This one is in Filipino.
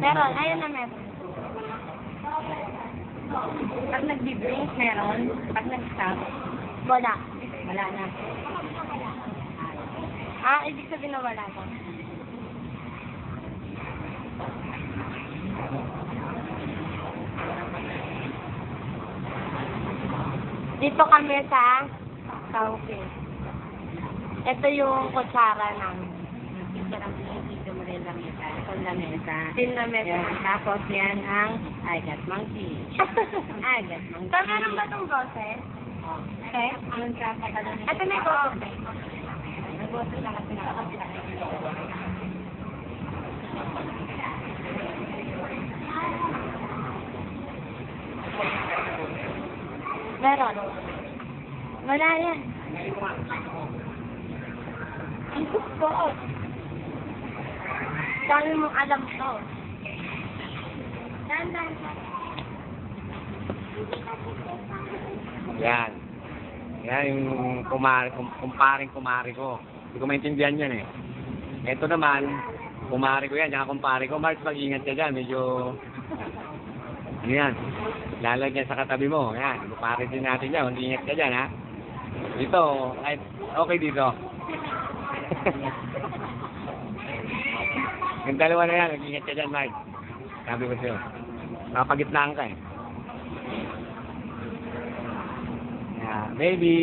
Meron, ayun na meron. Pag nag-drink, meron. Pag nag-stop, Wala. wala na. Ah, ibig sabihin na wala na. Dito kami sa Kauke. Ito yung kutsara namin. Picture ang pinipito mo rin lang ito. Sa lamesa. Din na meron. Yan. Tapos yan ang I got monkey. I got monkey. Saan meron ba itong boses? Okay. Yun ka pagkala Ito na ito. Nag-boto lang kasi. Meron. Wala yan. Ang gusto ko. Dami mong alam to. Yan. Yan yung kumari, kum, kumparing kumari ko. Hindi ko maintindihan yan eh. Ito naman, kumari ko yan, tsaka kumpare ko. Mark, mag-ingat ka dyan. Medyo, ano yan, lalagyan sa katabi mo. Yan, kumpare din natin dyan. Mag-ingat ka dyan, ha. Dito, kahit, okay dito. yung dalawa na yan, mag-ingat ka dyan, Mark. Sabi ko sa'yo. Nakapagitnaan ka eh. Yeah, maybe